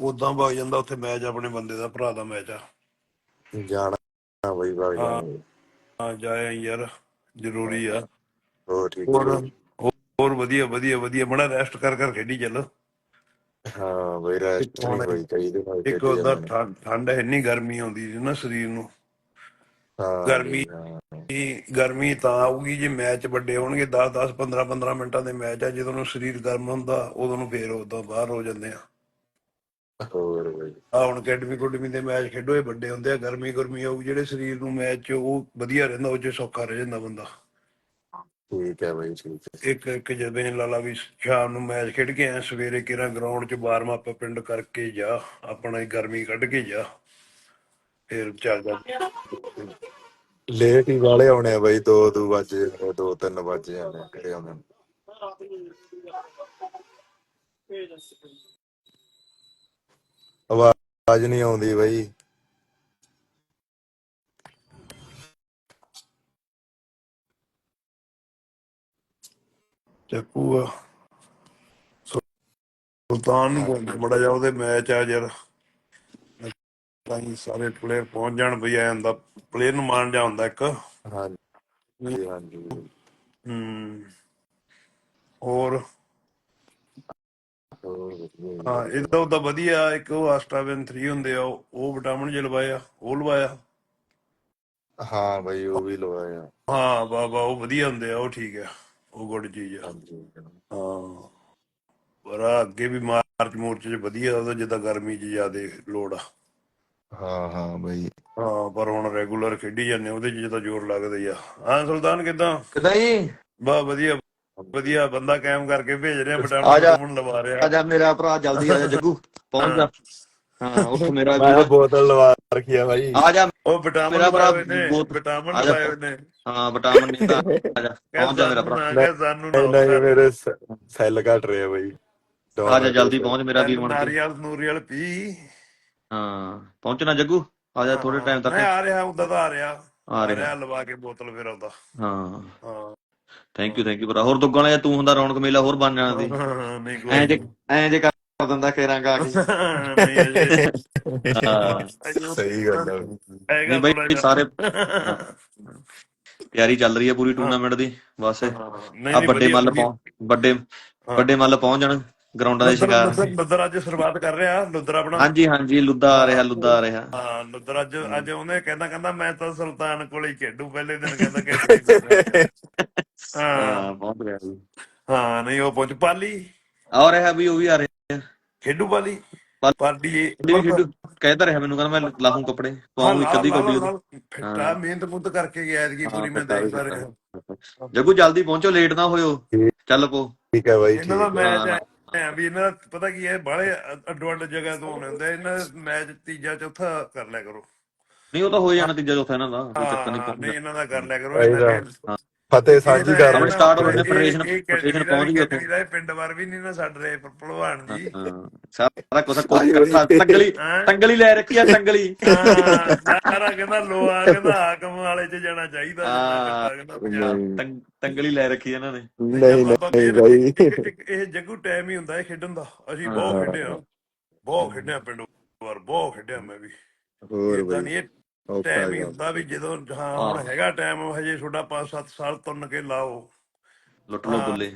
ਉਦਾਂ ਵਗ ਜਾਂਦਾ ਉੱਥੇ ਮੈਚ ਆਪਣੇ ਬੰਦੇ ਦਾ ਭਰਾ ਦਾ ਮੈਚ ਆ। ਜਾਣਾ ਬਈ ਬਾਗ ਹਾਂ। ਜਾਣਾ। ਹਾਂ ਜਾਏ ਯਾਰ ਜ਼ਰੂਰੀ ਆ। ਹੋਰ ਠੀਕ ਹੋਰ ਹੈ ਹੋਰ ਵਧੀਆ ਵਧੀਆ ਵਧੀਆ ਬੜਾ ਰੈਸਟ ਕਰ ਕਰ ਖੇਡੀ ਚੱਲ। ਹਾਂ ਬਈ ਰੈਸਟ ਨਹੀਂ ਚਾਹੀਦੀ ਇੱਕ ਉਹਦਾ। ਠੰਡ ਇੰਨੀ ਗਰਮੀ ਆਉਂਦੀ ਸੀ ਨਾ ਸਰੀਰ ਨੂੰ। ਹਾਂ ਗਰਮੀ- ਹਾਂ। ਗਰਮੀ ਤਾਂ ਆਊਗੀ ਜੇ ਮੈਚ ਵੱਡੇ ਹੋਣਗੇ 10 10 15 15 ਮਿੰਟਾਂ ਦੇ ਮੈਚ ਆ ਜਦੋਂ ਨੂੰ ਸਰੀਰ ਗਰਮ ਹੁੰਦਾ ਉਦੋਂ ਨੂੰ ਫੇਰ ਉਦੋਂ ਬਾਹਰ ਹੋ ਜਾਂਦੇ ਆ। ਹੋਰ ਬਈ। ਆ ਹੁਣ ਅਕੈਡਮੀ ਕੁਡਮੀ ਦੇ ਮੈਚ ਖੇਡੋ ਇਹ ਵੱਡੇ ਹੁੰਦੇ ਆ ਗਰਮੀ ਗਰਮੀ ਆਊ ਜਿਹੜੇ ਸਰੀਰ ਨੂੰ ਮੈਚ ਚ ਉਹ ਵਧੀਆ ਰਹਿੰਦਾ ਉਹ ਚ ਸੌਖਾ ਰਹਿ ਜਾਂਦਾ ਬੰਦਾ। ਠੀਕ ਹੈ ਬਈ ਠੀਕ ਹੈ। ਇੱਕ ਇੱਕ ਜਿਵੇਂ ਲਾਲਾ ਵੀ ਸ਼ਾਮ ਨੂੰ ਮੈਚ ਖੇਡ ਕੇ ਆਇਆ ਸਵੇਰੇ ਕਿਰਾਂ ਗਰਾਊਂਡ 'ਚ ਵਾਰਮ ਅਪ ਪਿੰਡ ਕਰਕੇ ਜਾ ਆਪਣਾ ਹੀ ਗਰਮੀ ਕੱਢ ਕੇ ਜਾ ਫਿਰ ਚੱਲ ਜਾ। ਲੇਟ ਹੀ ਵਾਲੇ ਆਉਣੇ ਆ ਬਈ 2 2 ਵਜੇ 2 3 ਵਜੇ ਆਣੇ ਕਰੇ ਆਉਣੇ ਆਵਾਜ਼ ਨਹੀਂ ਆਉਂਦੀ ਬਈ। ਚੱਕੂ ਆ। ਸੁਲਤਾਨ ਨੂੰ ਬੜਾ ਜਾ ਉਹਦੇ ਮੈਚ ਆ ਯਾਰ। ਤਾਂ ਹੀ ਸਾਰੇ ਪਲੇਅਰ ਪਹੁੰਚ ਜਾਣ ਬਈ ਆ ਜਾਂਦਾ ਪਲੇਅਰ ਨੂੰ ਮਾਣ ਜਾ ਹੁੰਦਾ ਇੱਕ। ਹਾਂਜੀ ਹਾਂਜੀ। ਹੂੰ। ਹੋਰ। ਹਾਂ ਇਹਦਾ ਉਹਦਾ ਵਧੀਆ ਇੱਕ ਉਹ ਆਸਟਾਵਿਨ 3 ਹੁੰਦੇ ਆ ਉਹ ਵਿਟਾਮਿਨ ਜਿ ਲਵਾਇਆ ਉਹ ਲਵਾਇਆ? ਹਾਂ ਬਈ ਉਹ ਵੀ ਲਵਾਇਆ ਹਾਂ ਵਾਹ ਉਹ ਵਧੀਆ ਹੁੰਦੇ ਆ ਉਹ ਠੀਕ ਆ ਉਹ ਗੁੱਡ ਚੀਜ਼ ਆ। ਹਾਂ ਪਰ ਅੱਗੇ ਵੀ ਮਾਰਚ ਮੂਰਚ ਚ ਵਧੀਆ ਉਹਦਾ ਜਿੱਦਾਂ ਗਰਮੀ ਚ ਜ਼ਿਆਦੇ ਲੋੜ ਆ। ਹਾਂ ਹਾਂ ਬਈ। ਹਾਂ ਪਰ ਹੁਣ ਰੈਗੂਲਰ ਖੇਡੀ ਜਾਂਦੇ ਉਹਦੇ ਚ ਜਿੱਦਾਂ ਜ਼ੋਰ ਲੱਗਦਾ ਹੀ ਆ। ਹਾਂ ਸੁਲਤਾਨ ਕਿਦਾਂ? ਕਿਦਾਂ ਜੀ? ਬਾ ਵਧੀਆ ਵਧੀਆ ਬੰਦਾ ਕਾਇਮ ਕਰਕੇ ਭੇਜ ਰਿਹਾ ਜਾ। ਵਿਟਾਮਿਨ ਲਵਾ ਰਿਹਾ। ਆ ਜਾ ਮੇਰਾ ਭਰਾ ਜਲਦੀ ਆ ਜਾ ਜੱਗੂ ਪਹੁੰਚ ਜਾ। ਹਾਂ। ਉੱਠ ਮੇਰਾ ਮੈਂ ਬੋਤਲ ਲਵਾ ਰੱਖੀ ਆ ਬਾਈ। ਆ ਜਾ। ਉਹ ਵਿਟਾਮਿਨ ਮੇਰਾ ਭਰਾ ਵਿਟਾਮਿਨ। ਲਵਾਏ ਨੇ। ਹਾਂ ਵਿਟਾਮਿਨ ਨਹੀਂ ਤਾਂ ਆ ਜਾ ਪਹੁੰਚ ਜਾ ਮੇਰਾ ਭਰਾ। ਨਹੀਂ ਮੇਰੇ ਸੈੱਲ ਘਟ ਰਹੇ ਆ ਬਾਈ। ਆ ਜਾ ਜਲਦੀ ਪਹੁੰਚ ਮੇਰਾ ਵੀਰ ਬਣ ਕੇ। ਨਾਰੀਅਲ ਨੂਰੀਅਲ ਪੀ। ਹਾਂ ਪਹੁੰਚਣਾ ਜੱਗੂ। ਆ ਜਾ ਥੋੜੇ ਟਾਈਮ ਤੱਕ। ਮੈਂ ਆ ਰਿਹਾ ਉਦਾਂ ਤਾਂ ਆ ਰਿਹਾ। ਆ ਰਿਹਾ। ਲਵਾ ਕੇ ਬੋਤਲ ਫਿਰ ਆਉਂਦਾ ਹਾਂ। ਹਾਂ। ਥੈਂਕ ਯੂ ਥੈਂਕ ਯੂ ਭਰਾ ਹੋਰ ਦੁੱਗਣ ਵਾਲਾ ਤੂੰ ਹੁੰਦਾ ਰੌਣਕ ਮੇਲਾ ਹੋਰ ਬਣ ਜਾਣਾ ਸੀ। ਐਂ ਜੇ ਐਂ ਜੇ ਕਰ ਦਿੰਦਾ ਕੇਰਾਂਗਾ ਆ ਕੇ। ਹਾਂ। ਸਹੀ ਗੱਲ ਹੈਗਾ ਨਹੀਂ ਬਈ। ਸਾਰੇ ਤਿਆਰੀ ਚੱਲ ਰਹੀ ਹੈ ਪੂਰੀ ਟੂਰਨਾਮੈਂਟ ਦੀ ਬਸ। ਹਾਂ, ਨਹੀਂ ਆ ਵੱਡੇ ਮੱਲ ਵੱਡੇ ਹਾਂ। ਵੱਡੇ ਮੱਲ ਪਹੁੰਚ ਜਾਣ। ਗਰਾਊਂਡਾਂ ਦੇ ਸ਼ਿਕਾਰ। ਲੁੱਦਰ ਲੁੱਦਰ ਅੱਜ ਸ਼ੁਰੂਆਤ ਕਰ ਰਿਹਾ ਲੁੱਦਰ ਆਪਣਾ। ਹਾਂਜੀ ਹਾਂਜੀ ਲੁੱਦਾ ਆ ਰਿਹਾ ਲੁੱਦਾ ਆ ਰਿਹਾ। ਹਾਂ ਲੁੱਦਰ ਅੱਜ ਅੱਜ ਉਹਨੇ ਕਹਿੰਦਾ ਕਹਿੰਦਾ ਮੈਂ ਤਾਂ ਸੁਲਤਾਨ ਕੋਲੇ ਹੀ ਖੇਡੂ ਪਹਿਲੇ ਦਿਨ ਕਹਿੰਦਾ ਕਿ ਹਾਂ ਹਾਂ। ਪਹੁੰਚ ਗਿਆ ਹਾਂ ਨਹੀਂ ਉਹ ਪਹੁੰਚ ਪਾਲੀ? ਆ ਰਿਹਾ ਵੀ ਉਹ ਵੀ ਆ ਰਿਹਾ। ਖੇਡੂ ਪਾਲੀ? ਪਾਲੀ- ਕਹਿਦਾ ਰਿਹਾ ਮੈਨੂੰ ਕਹਿੰਦਾ ਮੈਂ ਲਾਹੂੰ ਕੱਪੜੇ ਪਾਉਂ ਇੱਕ ਅੱਧੀ ਕੌਡੀ ਫਿੱਟਾ ਹਾਂ। ਮਿਹਨਤ ਮੁੱਤ ਕਰਕੇ ਗਿਆ ਐਤਕੀ ਪੂਰੀ ਮੈਂ ਦੇਖਦਾ ਰਿਹਾ। ਜੱਗੂ ਜਲਦੀ ਪਹੁੰਚੋ ਲੇਟ ਨਾ ਹੋਇਓ। ਚੱਲ ਪੋ। ਠੀਕ ਹੈ ਬਾਈ ਇਹਨਾਂ ਦਾ ਠੀਕ ਮੈਚ ਹਾਂ। ਹੈ ਵੀ ਇਹਨਾਂ ਦਾ ਪਤਾ ਕੀ ਹੈ ਬਾਹਲੇ ਅੱਡੋ ਅੱਡ ਜਗ੍ਹਾ ਤੋਂ ਆਉਣੇ ਹੁੰਦੇ ਇਹਨਾਂ ਦਾ ਮੈਚ ਤੀਜਾ ਚੌਥਾ ਕਰ ਲਿਆ ਕਰੋ ਨਹੀਂ ਉਹ ਤਾਂ ਹੋ ਜਾਣਾ ਤੀਜਾ ਚੌਥਾ ਇਹਨਾਂ ਦਾ ਕੋਈ ਚੱਕਰ ਨਹੀਂ ਨਹੀਂ ਇਹਨਾਂ ਦਾ ਕਰ ਲਿਆ ਕਰੋ। ਇਹਨਾਂ ਦੇ- ਫਤਿਹ ਸਾਂਝੀ ਕਰ ਰਹੇ start ਹੋ ਇਹ- ਫੈਡਰੇਸ਼ਨ- ਫੈਡਰੇਸ਼ਨ ਪਹੁੰਚ ਗਈ ਉੱਥੇ। ਕੈਟੇਗਰੀ ਦਾ ਇਹ ਪਿੰਡ ਵਾਰ ਵੀ ਨਹੀਂ ਨਾ ਛੱਡ ਰਹੇ ਭਲਵਾਨ ਜੀ। ਹਾਂ। ਸਾਰਾ ਕੁਝ ਹੋਈ। ਤੰਗਲੀ। ਤੰਗਲੀ ਲੈ ਰੱਖੀ ਆ ਤੰਗਲੀ। ਸਾਰਾ ਕਹਿੰਦਾ ਲੋਆ ਕਹਿੰਦਾ ਹਾਕਮ ਵਾਲੇ ਚ ਜਾਣਾ ਚਾਹੀਦਾ ਤੰਗਲੀ ਲੈ ਰੱਖੀ ਇਹਨਾਂ ਨੇ। ਨਹੀਂ ਨਹੀਂ ਬਾਈ। ਇਹ ਜੱਗੂ ਟਾਈਮ ਹੀ ਹੁੰਦਾ ਹੈ ਖੇਡਣ ਦਾ। ਅਸੀਂ ਬਹੁਤ ਹਾਂ। ਖੇਡੇ ਆ ਬਹੁਤ ਖੇਡਿਆ ਪਿੰਡ ਵਾਰ ਬਹੁਤ ਖੇਡਿਆ ਮੈਂ ਵੀ। ਹੋਰ ਬਾਈ। ਟਾਈਮ ਹੀ। ਹੁੰਦਾ ਵੀ ਜਦੋਂ ਹਾਂ ਹੁਣ। ਹੈਗਾ ਟਾਈਮ ਹਜੇ ਤੁਹਾਡਾ 5-7 ਸਾਲ ਤੁੰਨ ਕੇ ਲਾਓ ਲੁੱਟ ਲੋ। ਬੁੱਲੇ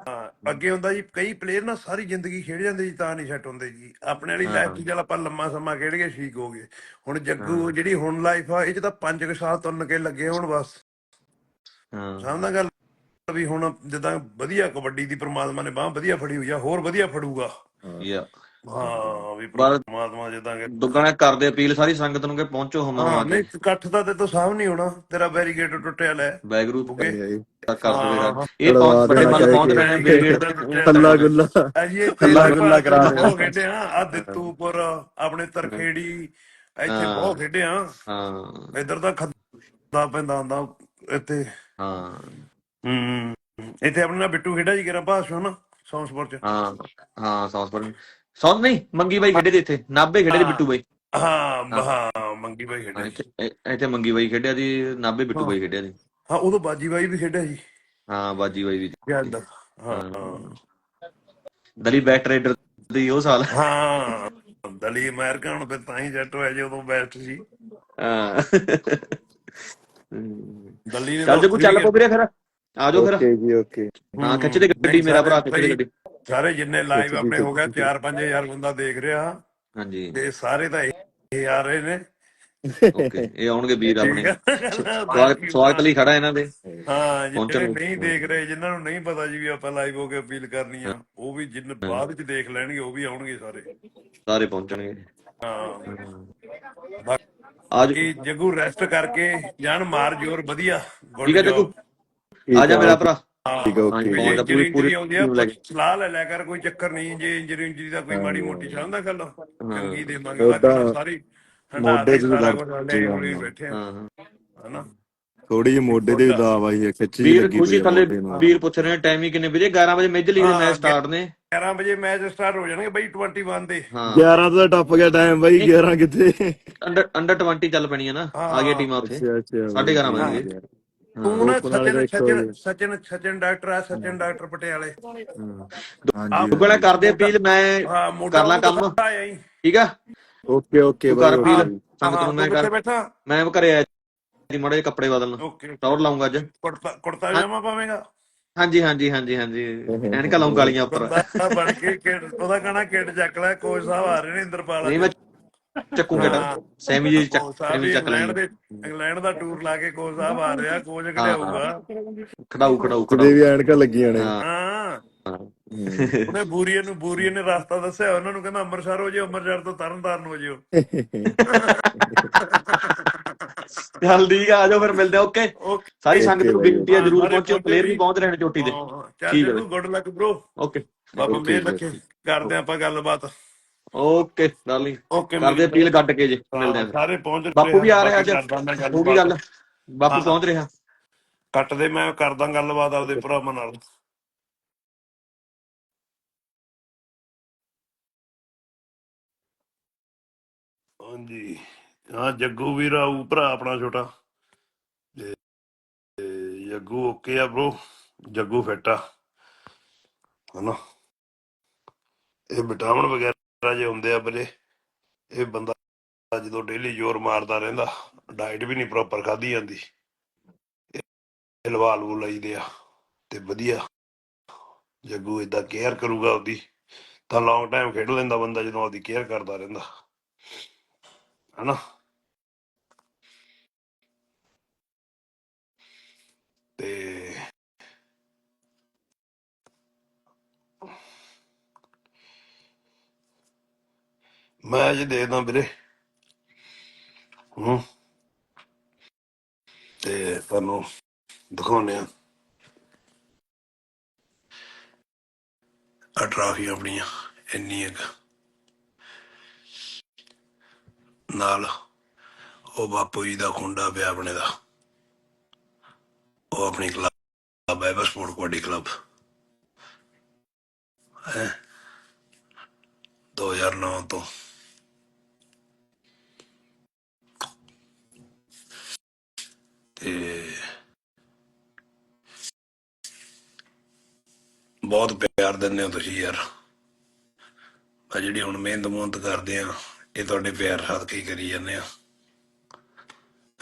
ਹਾਂ ਅੱਗੇ ਹੁੰਦਾ ਜੀ ਕਈ ਪਲੇਅਰ ਨਾ ਸਾਰੀ ਜ਼ਿੰਦਗੀ ਖੇਡ ਜਾਂਦੇ ਜੀ ਤਾਂ ਨਹੀਂ ਸੈੱਟ ਹੁੰਦੇ ਜੀ ਆਪਣੇ ਵਾਲੀ। ਲਾਈਫ 'ਚ ਚੱਲ ਆਪਾਂ ਲੰਮਾ ਸਮਾਂ ਖੇਡ ਕੇ ਠੀਕ ਹੋ ਗਏ ਹੁਣ ਜੱਗੂ। ਜਿਹੜੀ ਹੁਣ ਲਾਈਫ ਆ ਇਹ 'ਚ ਤਾਂ 5 ਸਾਲ ਤੁੰਨ ਕੇ ਲੱਗੇ ਹੁਣ ਬਸ ਹਾਂ ਸਮਝਦਾ ਗੱਲ ਵੀ ਹੁਣ ਜਿੱਦਾਂ ਵਧੀਆ ਕਬੱਡੀ ਦੀ ਪ੍ਰਮਾਤਮਾ ਨੇ ਬਾਹ ਵਧੀਆ ਫੜੀ ਹੋਈ ਆ ਹੋਰ ਵਧੀਆ ਫੜੂਗਾ ਯਾ ਹਾਂ ਵੀ ਪਰ- ਪ੍ਰਮਾਤਮਾ ਜਿੱਦਾਂ ਕਿ ਦੁੱਗਣਾ ਕਰਦੇ ਅਪੀਲ ਸਾਰੀ ਸੰਗਤ ਨੂੰ ਕਿ ਪਹੁੰਚੋ ਹਮਨ ਹਾਂ ਆ ਨਹੀਂ ਇਕੱਠ ਦਾ ਤੇ ਤਾਂ ਸਾਹਮ ਨਹੀਂ ਹੋਣਾ ਤੇਰਾ ਬੈਰੀਗੇਟ ਟੁੱਟਿਆ ਲੈ। ਬੈਗਰੂ ਬੁੱਗੇ ਕਰ ਦੇਵੇਗਾ। ਹਾਂ। ਇਹ ਪਹੁੰਚ ਵੱਡੇ ਕਹਿ ਪਹੁੰਚ ਰਹੇ ਨੇ ਬ੍ਰਿਗੇਡ ਹੱਲਾ ਗੁੱਲਾ। ਅਜੀ ਇਹ ਹੱਲਾ ਗੁੱਲਾ ਕਰਾ ਰਹੇ ਬਹੁਤ ਖੇਡੇ ਆ ਆ ਦਿੱਤੂਪੁਰ ਆਪਣੇ ਤਰਖੇੜੀ ਇੱਥੇ ਹਾਂ। ਬਹੁਤ ਖੇਡੇ ਆ। ਹਾਂ। ਇੱਧਰ ਤਾਂ ਖੱਦਾ ਪੈਂਦਾ ਹੁੰਦਾ ਇੱਥੇ। ਹਾਂ। ਹੂੰ ਇੱਥੇ ਆਪਣੇ ਨਾਲ ਬਿੱਟੂ ਖੇਡਿਆ ਜੀ ਕਿਰਾ ਭਾਸ਼ੋ ਨਾ ਸੌਂਸਪੁਰ ਚ। ਹਾਂ ਹਾਂ ਸੌਂਸਪਰ ਸੌਂ ਨਹੀਂ ਮੰਗੀ ਬਾਈ ਖੇਡੇ ਦੇ ਇੱਥੇ ਨਾਬੇ ਖੇਡੇ ਦੇ। ਬਿੱਟੂ ਬਾਈ। ਹਾਂ ਹਾਂ। ਮੰਗੀ ਬਾਈ ਖੇਡਿਆ ਇੱਥੇ ਇ- ਇੱਥੇ ਮੰਗੀ ਬਾਈ ਖੇਡਿਆ ਦੀ ਨਾਬੇ ਬਿੱਟੂ ਬਾਈ ਖੇਡਿਆ ਦੀ ਹਾਂ ਉਦੋਂ ਬਾਜੀ ਬਾਈ ਵੀ ਖੇਡਿਆ ਜੀ ਹਾਂ ਬਾਜੀ ਬਾਈ ਵੀ ਯਾਦ ਆ। ਹਾਂ ਦਲੀ ਬੈਕ ਟਰੇਡਰ ਦੀ ਉਹ ਸਾਲ। ਹਾਂ ਦਲੀ ਅਮਰੀਕਾ ਹੁਣ ਫਿਰ ਤਾਂ ਹੀ ਜੱਟ ਹੋਇਆ ਜਦੋਂ ਬੈਸਟ ਸੀ। ਹਾਂ। ਹਮ। ਦਲੀ ਨੇ ਚੱਲ ਜੱਗੂ ਚੱਲ ਪੋ ਵੀਰੇ ਫਿਰ। ਆ ਜਾਓ ਫਿਰ। ਓਕੇ ਜੀ ਓਕੇ। ਹਾਂ ਖਿੱਚ ਦੇ ਗੱਡੀ ਮੇਰਾ ਭਰਾ ਖਿੱਚ ਦੇ ਗੱਡੀ। ਸਾਰੇ ਜਿੰਨੇ ਲਾਈਵ ਆਪਣੇ ਹੋ ਦੀ। 4-5000 ਬੰਦਾ ਦੇਖ ਰਿਹਾ। ਹਾਂਜੀ। ਤੇ ਸਾਰੇ ਤਾਂ ਇਹ ਆ ਰਹੇ ਨੇ। ਓਕੇ ਇਹ ਆਉਣਗੇ ਵੀਰ ਆਪਣੇ। ਸਵਾਗਤ ਸਵਾਗਤ ਲਈ ਖੜਾ ਇਹਨਾਂ ਦੇ। ਹਾਂ ਜਿਹੜੇ। ਨਹੀਂ ਦੇਖ ਰਹੇ ਜਿਨ੍ਹਾਂ ਨੂੰ ਨਹੀਂ ਪਤਾ ਜੀ ਵੀ ਆਪਾਂ ਲਾਈਵ ਹੋ ਕੇ ਅਪੀਲ ਕਰਨੀ ਆ ਉਹ ਵੀ ਜਿੰਨ ਬਾਅਦ ਵਿੱਚ ਦੇਖ ਲੈਣਗੇ ਉਹ ਵੀ ਆਉਣਗੇ ਸਾਰੇ। ਸਾਰੇ ਪਹੁੰਚਣਗੇ। ਹਾਂ। ਆ ਜਾ ਕਿ ਜੱਗੂ ਰੈਸਟ ਕਰਕੇ ਜਾਨ ਮਾਰ ਜੋਰ ਵਧੀਆ। Good ਠੀਕ ਹੈ job. ਜੱਗੂ। ਆ ਜਾ ਮੇਰਾ ਭਰਾ। ਠੀਕ ਹੈ ਹਾਂਜੀ, ਓਕੇ ਇੰਜਰੀ ਪੂਰੀ- ਪੂਰੀ ਆਉਂਦੀ ਆ ਲੈ। ਸਲਾਹ ਲੈ ਲਿਆ ਕਰ ਕੋਈ ਚੱਕਰ ਨਹੀਂ ਜੇ ਇੰਜਰੀ ਇੰਜਰੀ ਦਾ ਕੋਈ ਮਾੜੀ ਮੋਟੀ ਚਾਹੁੰਦਾ ਗੱਲ ਚੰਗੀ ਦੇਵਾਂਗੇ ਉਹਦਾ ਬਾਕੀ ਸਾਰੀ ਮੋਢੇ। ਬੈਠੇ ਆ। ਹਾਂ ਹਾਂ। ਹਨਾ? ਥੋੜੀ ਜਿਹੀ ਮੋਢੇ ਤੇ ਵੀ ਦਾਵ ਆਈ ਹੈ ਖਿੱਚ ਜੀ ਵੀਰ ਲੱਗੀ ਖੁਸ਼ੀ ਆ ਨੂੰ। ਵੀਰ ਪੁੱਛ ਰਹੇ ਨੇ ਟਾਈਮਿੰਗ ਕਿੰਨੇ ਵੀਰੇ 11 ਵਜੇ ਮੇਜਰ ਲੀਗ ਦੇ ਹਾਂ, ਮੈਚ ਸਟਾਰਟ ਨੇ। 11 ਵਜੇ ਮੈਚ ਸਟਾਰਟ ਹੋ ਜਾਣਗੇ ਬਈ 21 ਦੇ। ਹਾਂ। 11 ਤੋਂ ਤਾਂ ਟੱਪ ਗਿਆ ਟਾਈਮ ਬਾਈ 11 ਕਿੱਥੇ? ਅੰਡਰ ਅੰਡਰ 20 ਚੱਲ ਪੈਣੀ ਹੈ ਨਾ ਆ ਗਈ ਟੀਮਾਂ ਉੱਥੇ। ਅੱਛਾ ਅੱਛਾ। ਸਾਢੇ ਗਿਆਰਾਂ ਵਜੇ। ਤੂੰ ਨਾ ਸਚਿਨ ਸਚਿਨ ਸਚਿਨ ਸਚਿਨ ਡਾਕਟਰ ਆ ਸਚਿਨ ਡਾਕਟਰ ਪਟਿਆਲੇ। ਹਾਂਜੀ। ਦੁਗਣਾ ਕਰਦੇ ਅਪੀਲ ਮੈਂ ਕਰ ਲਾਂ ਕੰਮ। ਠੀਕ ਆ? ਓਕੇ ਓਕੇ ਕਰ ਅਪੀਲ। ਸੰਗਤ ਨੂੰ ਮੈਂ ਕਰ ਮੈਂ ਘਰੇ ਆਇਆ ਜੀ ਮੜੇ ਕੱਪੜੇ ਬਦਲਣ। ਟੌਰ ਲਾਉਂਗਾ ਅੱਜ। ਕੁੜਤਾ ਕੁੜਤਾ ਪਜਾਮਾ ਪਾਵੇਂਗਾ? ਹਾਂਜੀ ਹਾਂਜੀ ਹਾਂਜੀ ਹਾਂਜੀ। ਐਨਕਾਂ ਲਾਉਂ ਗਾਲੀਆਂ ਉੱਪਰ। ਬਣ ਕੇ ਉਹਦਾ ਕਹਣਾ ਕਿਡ ਚੱਕ ਲੈ ਕੋਚ ਸਾਹਿਬ ਆ ਰਹੇ ਨੇ ਇੰਦਰਪਾਲ ਨਹੀਂ ਮੈਂ ਚੱਕੂ ਕਿਹੜਾ ਹਾਂ। ਸੈਮੀ ਜੀ ਚੱਕ ਸੈਮੀ ਵੀ ਚੱਕ ਇੰਗਲੈਂਡ ਲੈਂਗੇ ਦੇ ਇੰਗਲੈਂਡ ਦਾ ਟੂਰ ਲਾ ਕੇ ਕੋਚ ਸਾਹਿਬ ਆ ਰਿਹਾ ਕੋਚ ਖੜਿਆਊਗਾ ਖੜਾਊ ਖੜਾਊ ਕਿਤੇ ਖੜਾਊ ਵੀ ਐਨਕਾਂ ਲੱਗੀਆਂ ਨੇ। ਹਾਂ। ਉਹਨੇ ਬੂਰੀਏ ਨੂੰ ਬੂਰੀਏ ਨੇ ਰਸਤਾ ਦੱਸਿਆ ਉਹਨਾਂ ਨੂੰ ਕਹਿੰਦਾ ਅੰਮ੍ਰਿਤਸਰ ਹੋ ਜਿਓ ਅੰਮ੍ਰਿਤਸਰ ਤੋਂ ਤਰਨਤਾਰਨ ਹੋ ਜਿਓ। ਚੱਲ ਠੀਕ ਆ ਆ ਜਾਓ ਫਿਰ ਮਿਲਦੇ ਆ ਓਕੇ। ਸਾਰੀ ਸੰਗਤ ਨੂੰ ਬੇਨਤੀ ਹੈ ਜਰੂਰ ਸਾਰੇ ਪਹੁੰਚਿਓ ਪਲੇਅਰ ਵੀ ਪਹੁੰਚੇ ਪਹੁੰਚ ਰਹੇ ਨੇ ਚੋਟੀ ਤੇ। ਚੱਲ ਠੀਕ ਹੈ ਜੀ ਗੁੱਡ ਲੱਕ ਬ్రో ਓਕੇ। ਬਾਬਾ ਮੇਰ. ਰੱਖੇ। ਕਰਦੇ ਆਪਾਂ ਗੱਲਬਾਤ। ਓਕੇ ਡਾਰਲਿੰਗ ਓਕੇ ਕਰਦੇ ਅਪੀਲ ਕੱਟ ਕੇ ਜੀ ਮਿਲਦੇ ਆ। ਸਾਰੇ ਪਹੁੰਚ ਰਹੇ ਬਾਪੂ ਵੀ ਆ ਰਿਹਾ ਅੱਜ। ਕਰਦਾ ਮੈਂ ਹੋ ਗਈ ਗੱਲ ਬਾਪੂ। ਪਹੁੰਚ ਰਿਹਾ। ਕੱਟਦੇ ਮੈਂ ਕਰਦਾ ਗੱਲਬਾਤ ਆਪਦੇ ਭਰਾਵਾਂ ਨਾਲ। ਹਾਂਜੀ। ਹਾਂ ਜੱਗੂ ਵੀਰ ਆਊ ਭਰਾ ਆਪਣਾ ਛੋਟਾ। ਜੱਗੂ ਓਕੇ ਆ ਬ్రో ਜੱਗੂ ਫਿੱਟ ਆ। ਹਨਾ। ਇਹ ਵਿਟਾਮਿਨ ਵਗੈਰਾ ਜੇ ਹੁੰਦੇ ਆ ਵੀਰੇ, ਇਹ ਬੰਦਾ ਜਦੋਂ ਡੇਲੀ ਜ਼ੋਰ ਮਾਰਦਾ ਰਹਿੰਦਾ ਡਾਈਟ ਵੀ ਨਹੀਂ ਪ੍ਰੋਪਰ ਖਾਧੀ ਜਾਂਦੀ। ਇਹ ਲੂ ਲਈਦੇ ਆ, ਤੇ ਵਧੀਆ। ਜੱਗੂ ਇਦਾਂ ਕੇਅਰ ਕਰੂਗਾ ਉਹਦੀ, ਤਾਂ ਲੌਂਗ ਟਾਈਮ ਖੇਡ ਲੈਂਦਾ ਬੰਦਾ ਜਦੋਂ ਉਹਦੀ ਕੇਅਰ ਕਰਦਾ ਰਹਿੰਦਾ। ਹਨਾ? ਤੇ ਮੈਂ ਅੱਜ ਦੇਖਦਾ ਵੀਰੇ। ਹੂੰ। ਤੇ ਤੁਹਾਨੂੰ ਦਿਖਾਉਂਦੇ ਆ ਆ ਟਰਾਫੀ ਆਪਣੀਆਂ ਇੰਨੀ ਇੱਕ ਨਾਲ ਉਹ ਬਾਪੂ ਜੀ ਦਾ ਖੁੰਡਾ ਪਿਆ ਆਪਣੇ ਦਾ। ਉਹ ਆਪਣੀ ਕਲੱਬ ਹੈ ਸਪੋਰਟ ਕਬੱਡੀ ਕਲੱਬ ਹੈ? 2009 ਤੋਂ। ਤੇ ਬਹੁਤ ਪਿਆਰ ਦਿੰਦੇ ਹੋ ਤੁਸੀਂ ਯਾਰ। ਆ ਜਿਹੜੀ ਹੁਣ ਮਿਹਨਤ ਮੁਹਨਤ ਕਰਦੇ ਆ, ਇਹ ਤੁਹਾਡੇ ਪਿਆਰ ਸਦਕੇ ਹੀ ਕਰੀ ਜਾਂਦੇ ਆ।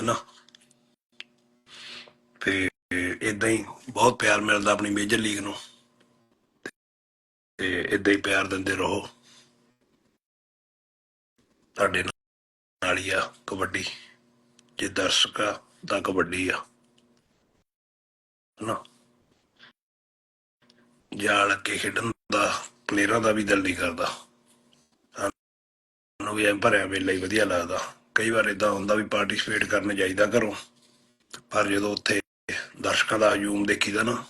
ਹਨਾ? ਤੇ ਇਦਾਂ ਹੀ ਬਹੁਤ ਪਿਆਰ ਮਿਲਦਾ ਆਪਣੀ ਮੇਜਰ ਲੀਗ ਨੂੰ। ਤੇ ਇਦਾਂ ਹੀ ਪਿਆਰ ਦਿੰਦੇ ਰਹੋ। ਤੁਹਾਡੇ ਨਾਲ ਹੀ ਆ ਕਬੱਡੀ। ਜੇ ਦਰਸ਼ਕ ਆ ਤਾਂ ਕਬੱਡੀ ਆ। ਹੈਨਾ? ਜਾਲ ਅੱਗੇ ਖੇਡਣ ਦਾ ਪਲੇਅਰਾਂ ਦਾ ਵੀ ਦਿਲ ਨਹੀਂ ਕਰਦਾ। ਸਾਨੂੰ ਵੀ ਐਂ ਭਰਿਆ ਵੇਲਾ ਹੀ ਵਧੀਆ ਲੱਗਦਾ। ਕਈ ਵਾਰ ਇਦਾਂ ਹੁੰਦਾ ਵੀ ਪਾਰਟਿਸਿਪੇਟ ਕਰਨ ਜਾਈਦਾ ਘਰੋਂ। ਪਰ ਜਦੋਂ ਉੱਥੇ ਦਰਸ਼ਕਾਂ ਦਾ ਹਜੂਮ ਦੇਖੀਦਾ ਨਾ,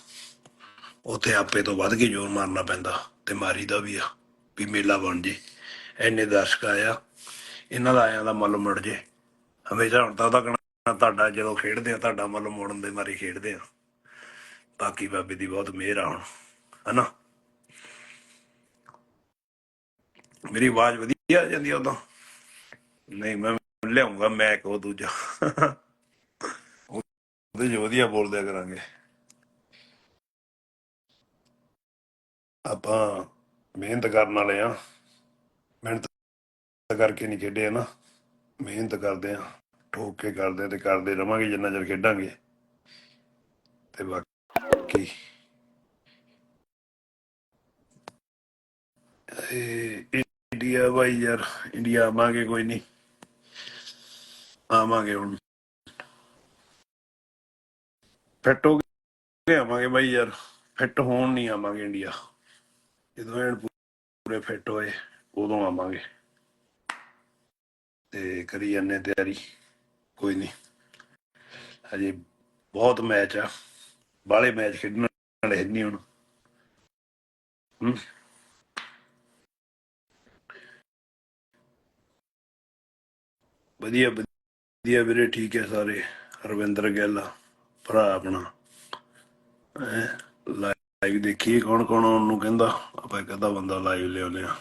ਉੱਥੇ ਆਪੇ ਤੋਂ ਵੱਧ ਕੇ ਜ਼ੋਰ ਮਾਰਨਾ ਪੈਂਦਾ ਤੇ ਮਾਰੀਦਾ ਵੀ ਆ ਵੀ ਮੇਲਾ ਬਣ ਜੇ। ਐਨੇ ਦਰਸ਼ਕ ਆਇਆ ਇਹਨਾਂ ਦਾ ਆਇਆਂ ਦਾ ਮੱਲ ਮੁੜ ਜੇ। ਹਮੇਸ਼ਾ ਹੁਣ ਤਾਂ ਉਹਦਾ ਤੁਹਾਡਾ ਜਦੋਂ ਖੇਡਦੇ ਆ, ਤੁਹਾਡਾ ਮੁੱਲ ਮੋੜਨ ਦੇ ਮਾਰੀ ਖੇਡਦੇ ਆ। ਬਾਕੀ ਬਾਬੇ ਦੀ ਬਹੁਤ ਮਿਹਰ ਆ ਹੁਣ, ਹਨਾ? ਮੇਰੀ ਆਵਾਜ਼ ਵਧੀਆ ਆ ਜਾਂਦੀ ਉਦੋਂ? ਨਹੀਂ, ਮੈਂ ਲਿਆਉਂਗਾ, ਮੈਂ ਕੋ ਦੂਜਾ। ਉਹਦੇ ਜੋ ਵਧੀਆ ਬੋਲਦਿਆ ਕਰਾਂਗੇ। ਆਪਾਂ ਮਿਹਨਤ ਕਰਨ ਵਾਲੇ ਆ। ਮਿਹਨਤ ਕਰਕੇ ਨਹੀਂ ਖੇਡੇ ਨਾ ਮਿਹਨਤ ਕਰਦੇ ਆ। ਠੋਕ ਕੇ ਕਰਦੇ ਤੇ ਕਰਦੇ ਰਵਾਂਗੇ ਜਿੰਨਾ ਚਿਰ ਖੇਡਾਂਗੇ। ਤੇ ਬਾਕੀ ਇੰਡੀਆ ਬਾਈ ਯਾਰ, ਇੰਡੀਆ ਆਵਾਂਗੇ ਕੋਈ ਨਹੀਂ। ਆਵਾਂਗੇ ਹੁਣ। ਫਿੱਟ ਹੋ ਕੇ ਆਵਾਂਗੇ ਬਾਈ ਯਾਰ ਫਿੱਟ ਹੋਣ ਨਹੀਂ ਆਵਾਂਗੇ ਇੰਡੀਆ। ਜਦੋਂ ਐਨ ਪੂਰੇ ਫਿੱਟ ਹੋਏ, ਉਦੋਂ ਆਵਾਂਗੇ। ਤੇ ਕਰੀ ਜਾਂਦੇ ਤਿਆਰੀ। ਕੋਈ ਨਹੀਂ ਹਜੇ ਬਹੁਤ ਮੈਚ ਆ। ਬਾਹਲੇ ਮੈਚ ਖੇਡਣ ਵਾਲੇ ਨਹੀਂ ਹੁਣ। ਹਮ। ਵਧੀਆ ਵਧੀਆ ਵੀਰੇ, ਠੀਕ ਹੈ ਸਾਰੇ। ਰਵਿੰਦਰ ਗਿੱਲ, ਭਰਾ ਆਪਣਾ। ਲਾਈਵ ਦੇਖੀਏ ਕੌਣ ਕੌਣ ਉਹਨੂੰ ਕਹਿੰਦਾ। ਆਪਾਂ ਇੱਕ ਬੰਦਾ ਲਾਈਵ ਲਿਆਉਂਦੇ ਆ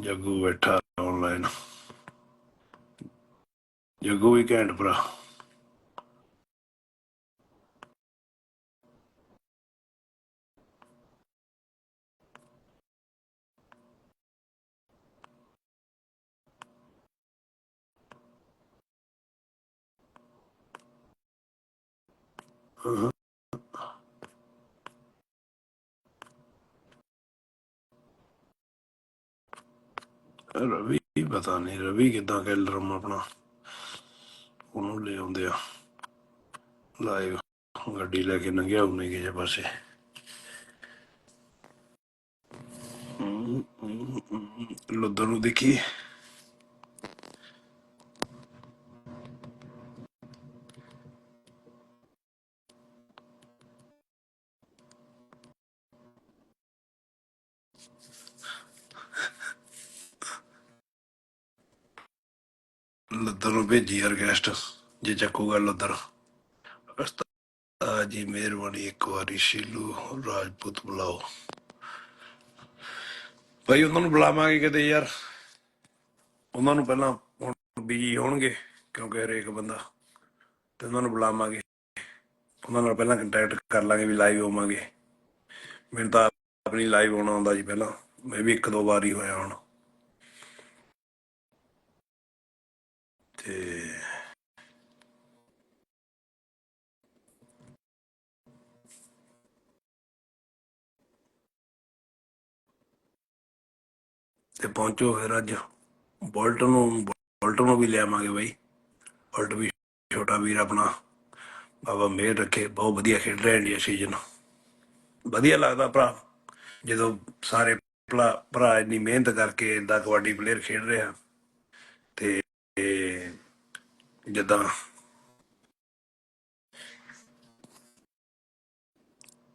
ਜੱਗੂ ਬੈਠਾ ਆਨਲਾਈਨ ਜੱਗੂ ਵੀ ਘੈਂਟ ਭਰਾ ਹਾਂ। ਰਵੀ ਪਤਾ ਨਹੀਂ ਰਵੀ ਕਿਦਾਂ ਕੈਲਰਮ ਆਪਣਾ ਉਹਨੂੰ ਲੈ ਆਉਂਦੇ ਆ। ਲਾਈਵ ਗੱਡੀ ਲੈ ਕੇ ਲੰਘਿਆ ਉਹਨੇ ਕਿਸੇ ਪਾਸੇ। ਹਮ, ਲੁੱਦਰ ਨੂੰ ਦੇਖੀ ਭੇਜੀ ਯਾਰ ਗੈਸਟ ਜੇ ਚੱਕੂਗਾ ਲੁੱਦਰ ਉਸਤਾਦ ਜੀ, ਮਿਹਰਬਾਨੀ ਇੱਕ ਵਾਰੀ ਸ਼ੀਲੂ, ਰਾਜਪੂਤ ਬੁਲਾਓ। ਭਾਈ, ਉਹਨਾਂ ਨੂੰ ਬੁਲਾਵਾਂਗੇ ਕਿਤੇ ਯਾਰ। ਉਹਨਾਂ ਨੂੰ ਪਹਿਲਾਂ ਹੁਣ ਬਿਜ਼ੀ ਹੋਣਗੇ, ਕਿਉਂਕਿ ਹਰੇਕ ਬੰਦਾ, ਤੇ ਉਹਨਾਂ ਨੂੰ ਬੁਲਾਵਾਂਗੇ। ਉਹਨਾਂ ਨਾਲ ਪਹਿਲਾਂ ਕੰਟੈਕਟ ਕਰ ਲਾਂਗੇ ਵੀ ਲਾਈਵ ਹੋਵਾਂਗੇ। ਮੈਨੂੰ ਤਾਂ ਆਪਣੀ ਲਾਈਵ ਹੋਣਾ ਆਉਂਦਾ ਜੀ ਪਹਿਲਾਂ। ਮੈਂ ਵੀ ਇੱਕ ਦੋ ਵਾਰੀ ਹੋਇਆ ਹੁਣ। ਤੇ ਤੇ ਪਹੁੰਚੋ ਫਿਰ ਅੱਜ। ਬੋਲਟ ਨੂੰ ਬੋਲਟ ਨੂੰ ਵੀ ਲਿਆਵਾਂਗੇ ਬਾਈ। ਬੋਲਟ ਵੀ ਛੋਟਾ ਵੀਰ ਆਪਣਾ। ਬਾਬਾ ਮਿਹਰ ਰੱਖੇ, ਬਹੁਤ ਵਧੀਆ ਖੇਡ ਰਿਹਾ ਇੰਡੀਆ ਸੀਜ਼ਨ ਵਧੀਆ ਲੱਗਦਾ ਭਰਾ। ਜਦੋਂ ਸਾਰੇ ਭਰਾ ਭਰਾ ਇੰਨੀ ਮਿਹਨਤ ਕਰਕੇ ਇੰਦਾ ਕਬੱਡੀ ਪਲੇਅਰ ਖੇਡ ਰਿਹਾ ਤੇ ਤੇ ਜਿੱਦਾਂ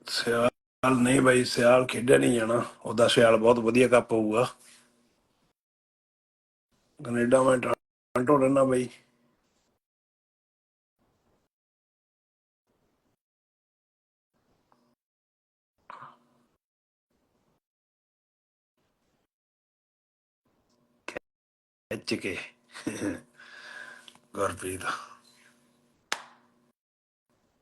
ਸਿਆਲ ਨਹੀਂ ਬਾਈ, ਸਿਆਲ ਖੇਡਿਆ ਨਹੀਂ ਜਾਣਾ। ਉਹਦਾ ਸਿਆਲ ਬਹੁਤ ਵਧੀਆ ਕੱਪ ਹੋਊਗਾ। ਕੈਨੇਡਾ ਮੈਂ ਟੋਰਾਂਟੋ ਰਹਿਣਾ ਬਾਈ। ਖਿੱਚ ਕੇ। ਗੁਰਪ੍ਰੀਤ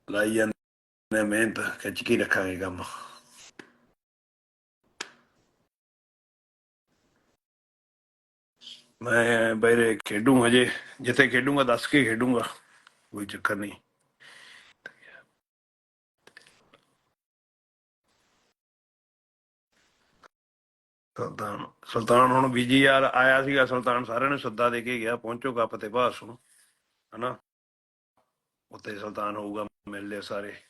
ਲਾਈ ਜਾਂਦੇ ਮਿਹਨਤ ਖਿੱਚ ਕੇ ਰੱਖਾਂਗੇ ਕੰਮ ਮੈਂ ਬੈਰੇ ਖੇਡੂ ਹਜੇ ਜਿੱਥੇ ਖੇਡੂੰਗਾ ਦੱਸ ਕੇ ਖੇਡੂੰਗਾ ਕੋਈ ਚੱਕਰ ਨਹੀਂ ਸੁਲਤਾਨ ਸੁਲਤਾਨ ਹੁਣ ਬੀਜੀ ਯਾਰ ਆਇਆ ਸੀਗਾ, ਸੁਲਤਾਨ ਸਾਰਿਆਂ ਨੂੰ ਸੱਦਾ ਦੇ ਕੇ ਗਿਆ, ਪਹੁੰਚੋ ਕੱਪ ਤੇ ਭਾਸ ਨੂੰ ਹਨਾ? ਉੱਤੇ ਸੁਲਤਾਨ ਹੋਊਗਾ, ਮਿਲ ਲਿਓ ਸਾਰੇ।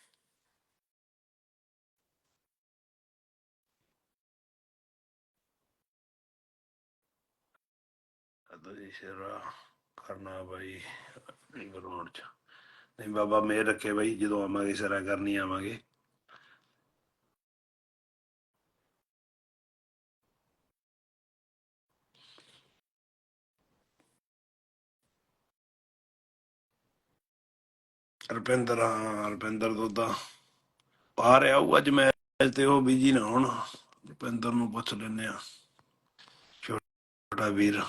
ਅਦੋਂ ਸ਼ੇਰਾ ਕਰਨਾ ਬਾਈ ਗਰਾਊਂਡ ਚ। ਨਹੀਂ ਬਾਬਾ ਮੇਰ ਰੱਖੇ ਬਾਈ, ਜਦੋਂ ਆਵਾਂਗੇ, ਸਿਰਾ ਕਰਨੀ ਆਵਾਂਗੇ। ਰਪਿੰਦਰ ਹਾਂ ਰਪਿੰਦਰ ਤੋਂ ਤਾਂ ਆ ਅੱਜ ਮੈਚ ਤੇ ਉਹ ਬਿਜ਼ੀ ਨਾ ਹੋਣ। ਰੁਪਿੰਦਰ ਨੂੰ ਪੁੱਛ ਲੈਨੇ ਆ ਛੋਟਾ ਵੀਰ।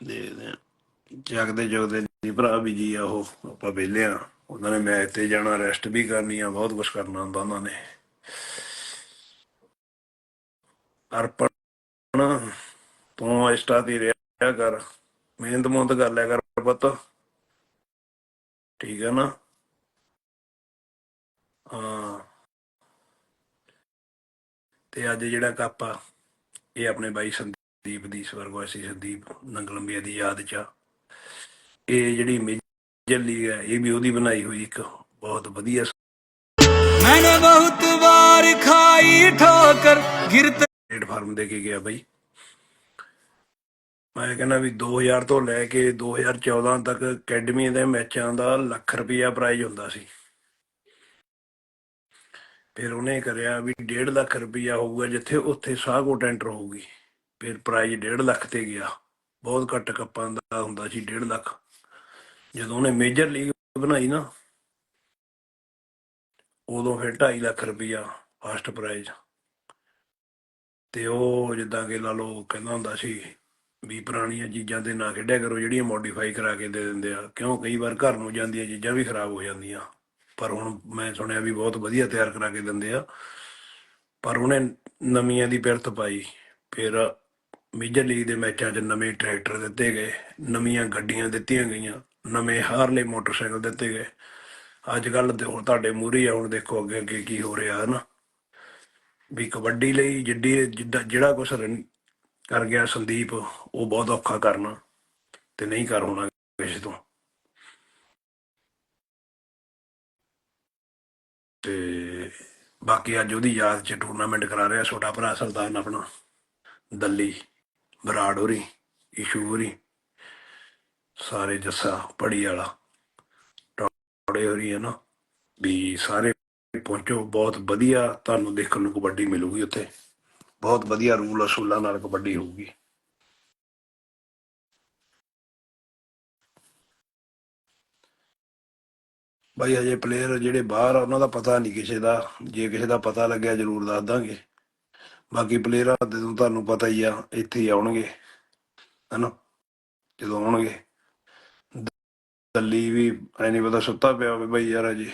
ਦੇਖਦੇ ਆ ਜਗਦੇ ਜਗਦੇ ਨਹੀਂ ਭਰਾ ਬਿਜ਼ੀ ਆ ਉਹ। ਆਪਾਂ ਵਿਹਲੇ ਆ ਉਹਨਾਂ ਨੇ ਮੈਚ ਤੇ ਜਾਣਾ ਰੈਸਟ ਵੀ ਕਰਨੀ ਆ। ਬਹੁਤ ਕੁਝ ਕਰਨਾ ਹੁੰਦਾ ਉਹਨਾਂ ਨੇ। ਅਰਪਣ ਤੂੰ ਇੰਸਟਾ ਤੇ ਰਿਹਾ ਕਰ। ਮਿਹਨਤ ਮੁਹਨਤ ਕਰ ਲਿਆ ਕਰ ਪੁੱਤ ਠੀਕ ਹੈ ਨਾ ਹਾਂ ਤੇ ਅੱਜ ਜਿਹੜਾ ਕੱਪ ਆ ਇਹ ਆਪਣੇ ਬਾਈ ਸੰਦੀਪ ਦੀ ਸਵਰਗਵਾਸੀ ਸੰਦੀਪ ਨੰਗਲੰਬੀਆ ਦੀ ਯਾਦ ਚ ਆ। ਇਹ ਜਿਹੜੀ ਮੇਜਰ ਲੀਗ ਹੈ ਇਹ ਵੀ ਉਹਦੀ ਬਣਾਈ ਹੋਈ ਇੱਕ ਬਹੁਤ ਵਧੀਆ मैंने बहुत बार खाई ठोकर गिरते ਪਲੇਟਫਾਰਮ ਦੇ ਕੇ ਗਿਆ ਬਈ ਮੈਂ ਕਹਿੰਦਾ ਵੀ 2000 ਤੋਂ ਲੈ ਕੇ 2014 ਤੱਕ ਅਕੈਡਮੀ ਦੇ ਮੈਚਾਂ ਦਾ ਲੱਖ ਰੁਪਇਆ ਪ੍ਰਾਈਜ਼ ਹੁੰਦਾ ਸੀ। ਫਿਰ ਉਹਨੇ ਕਰਿਆ ਵੀ 1.5 ਲੱਖ ਰੁਪਇਆ ਹੋਊਗਾ ਜਿੱਥੇ ਉੱਥੇ ਸਾਹਕੋਟ ਐਂਟਰ ਹੋਊਗੀ। ਫਿਰ ਪ੍ਰਾਈਜ਼ 1.5 ਲੱਖ ਤੇ ਗਿਆ। ਬਹੁਤ ਘੱਟ ਕੱਪਾਂ ਦਾ ਹੁੰਦਾ ਸੀ 1.5 ਲੱਖ। ਜਦੋਂ ਉਹਨੇ ਮੇਜਰ ਲੀਗ ਬਣਾਈ ਨਾ, ਉਦੋਂ ਫਿਰ 2.5 ਲੱਖ ਰੁਪਇਆ ਫਸਟ ਪ੍ਰਾਈਜ਼ ਤੇ ਉਹ ਜਿੱਦਾਂ ਕਿ ਲਾ ਲਓ, ਕਹਿੰਦਾ ਹੁੰਦਾ ਸੀ ਵੀ ਪੁਰਾਣੀਆਂ ਚੀਜ਼ਾਂ ਤੇ ਨਾ ਖੇਡਿਆ ਕਰੋ, ਜਿਹੜੀਆਂ ਮੋਡੀਫਾਈ ਕਰਾ ਕੇ ਦੇ ਦਿੰਦੇ ਆ। ਕਿਉਂ? ਕਈ ਵਾਰ ਘਰ ਨੂੰ ਜਾਂਦੀਆਂ ਚੀਜ਼ਾਂ ਵੀ ਖਰਾਬ ਹੋ ਜਾਂਦੀਆਂ। ਪਰ ਹੁਣ ਮੈਂ ਸੁਣਿਆ ਵੀ ਬਹੁਤ ਵਧੀਆ ਤਿਆਰ ਕਰਾ ਕੇ ਦਿੰਦੇ ਆ। ਪਰ ਉਹਨੇ ਨਵੀਆਂ ਦੀ ਪਿਰਤ ਪਾਈ। ਫਿਰ ਮੇਜਰ ਲੀਗ ਦੇ ਮੈਚਾਂ 'ਚ ਨਵੇਂ ਟਰੈਕਟਰ ਦਿੱਤੇ ਗਏ, ਨਵੀਆਂ ਗੱਡੀਆਂ ਦਿੱਤੀਆਂ ਗਈਆਂ, ਨਵੇਂ ਹਾਰਲੇ ਮੋਟਰਸਾਈਕਲ ਦਿੱਤੇ ਗਏ। ਅੱਜ ਕੱਲ ਹੁਣ ਤੁਹਾਡੇ ਮੂਹਰੇ ਆ ਹੁਣ ਦੇਖੋ ਅੱਗੇ ਅੱਗੇ ਕੀ ਹੋ ਰਿਹਾ ਹੈ ਨਾ ਵੀ ਕਬੱਡੀ ਲਈ, ਜਿੱਡੀ ਜਿੱਦਾਂ ਜਿਹੜਾ ਕੁਛ ਕਰ ਗਿਆ ਸੰਦੀਪ, ਉਹ ਬਹੁਤ ਔਖਾ ਕਰਨਾ ਤੇ ਨਹੀਂ ਕਰ ਹੋਣਾ ਕਿਸੇ ਤੋਂ। ਤੇ ਬਾਕੀ ਅੱਜ ਉਹਦੀ ਯਾਦ 'ਚ ਟੂਰਨਾਮੈਂਟ ਕਰਾ ਰਿਹਾ ਛੋਟਾ ਭਰਾ ਸਰਦਾਰ ਆਪਣਾ, ਦੱਲੀ ਬਰਾੜ ਹੋਰੀ ਇਸ਼ੂ ਹੋਰੀ, ਸਾਰੇ ਜੱਸਾ ਪੜੀ ਵਾਲਾ, ਟੋੜੇ ਹੋਰੀ ਹੈ ਨਾ, ਵੀ ਸਾਰੇ ਪਹੁੰਚੋ, ਬਹੁਤ ਵਧੀਆ ਤੁਹਾਨੂੰ ਦੇਖਣ ਨੂੰ ਕਬੱਡੀ ਮਿਲੂਗੀ ਉੱਥੇ। ਬਹੁਤ ਵਧੀਆ ਰੂਲ ਅਸੂਲਾਂ ਨਾਲ ਕਬੱਡੀ ਹੋਊਗੀ। ਬਾਈ ਅਜੇ ਪਲੇਅਰ ਜਿਹੜੇ ਬਾਹਰ ਆ, ਉਹਨਾਂ ਦਾ ਪਤਾ ਨਹੀਂ ਕਿਸੇ ਦਾ। ਜੇ ਕਿਸੇ ਦਾ ਪਤਾ ਲੱਗਿਆ, ਜਰੂਰ ਦੱਸ ਦਾਂਗੇ। ਬਾਕੀ ਪਲੇਅਰਾਂ ਦੇ ਤੁਹਾਨੂੰ ਪਤਾ ਹੀ ਆ, ਇੱਥੇ ਹੀ ਆਉਣਗੇ। ਹਨਾ? ਜਦੋਂ ਆਉਣਗੇ। ਦਿੱਲੀ ਵੀ, ਐ ਨਹੀਂ ਪਤਾ ਸੁੱਤਾ ਪਿਆ ਹੋਵੇ ਬਾਈ ਯਾਰ ਅਜੇ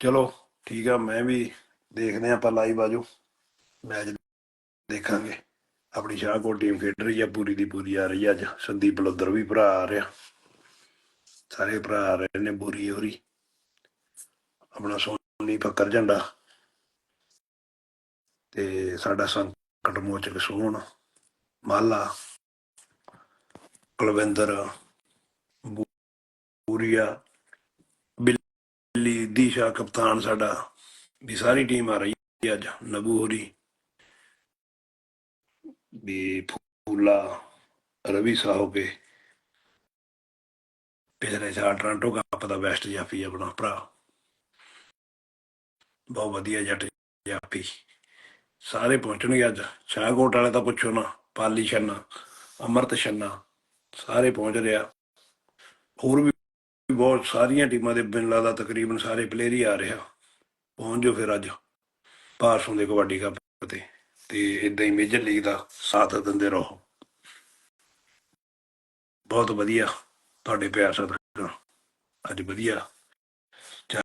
ਚਲੋ, ਠੀਕ ਆ, ਮੈਂ ਵੀ ਦੇਖਦੇ ਆ ਆਪਾਂ ਲਾਈਵ ਆਜੋ ਮੈਚ ਦੇਖਾਂਗੇ। ਆਪਣੀ ਸ਼ਾਹਕੋਟ ਟੀਮ ਖੇਡ ਰਹੀ ਆ, ਪੂਰੀ ਦੀ ਪੂਰੀ ਆ ਰਹੀ ਆ ਅੱਜ। ਸੰਦੀਪ ਬਲੋਦਰ ਵੀ ਭਰਾ ਆ ਰਿਹਾ। ਸਾਰੇ ਭਰਾ ਆ ਰਹੇ ਨੇ, ਬੁਰੀ ਹੋਰੀ। ਆਪਣਾ ਸੋਨੀ ਫੱਕਰ ਝੰਡਾ। ਤੇ ਸਾਡਾ ਸੰਕਟ ਮੋਚਕ ਸੋਹਣ ਮਾਲਾ। ਕੁਲਵਿੰਦਰ ਬੂ- ਬੂਰੀਆ। ਬਿੱਲੀ ਦੀਸ਼ਾ ਕਪਤਾਨ ਸਾਡਾ। ਵੀ ਸਾਰੀ ਟੀਮ ਆ ਰਹੀ ਹੈ ਅੱਜ ਨਬੂ ਹੋਰੀ, ਵੀ ਫੂਲਾ, ਰਵੀ ਸਾਹਿਬੇ ਪਿਛਲੇ ਸਾਲ ਟ੍ਰਾਂਟੋ ਕੱਪ ਦਾ ਬੈਸਟ ਜਾਫੀ ਆਪਣਾ ਭਰਾ। ਬਹੁਤ ਵਧੀਆ ਜੱਟ ਜਾਫੀ। ਸਾਰੇ ਪਹੁੰਚਣਗੇ ਅੱਜ। ਸ਼ਾਹਕੋਟ ਵਾਲੇ ਤਾਂ ਪੁੱਛੋ ਨਾ, ਪਾਲੀ ਛੰਨਾ, ਅਮਰਤ ਛੰਨਾ, ਸਾਰੇ ਪਹੁੰਚ ਰਿਹਾ ਹੋਰ ਵੀ ਬਹੁਤ ਸਾਰੀਆਂ ਟੀਮਾਂ ਦੇ ਬਿਨ ਲੱਗਦਾ ਤਕਰੀਬਨ ਸਾਰੇ ਪਲੇਅਰ ਹੀ ਆ ਰਿਹਾ ਪਹੁੰਚ ਜੋ ਫਿਰ ਅੱਜ। ਪਾਰਸ਼ੋਂ ਦੇ ਕਬੱਡੀ ਕੱਪ ਤੇ ਤੇ ਇਦਾਂ ਹੀ ਮੇਜਰ ਲੀਗ ਦਾ ਸਾਥ ਦਿੰਦੇ ਰਹੋ। ਬਹੁਤ ਵਧੀਆ, ਤੁਹਾਡੇ ਪਿਆਰ ਸਦਕਾ ਅੱਜ ਵਧੀਆ।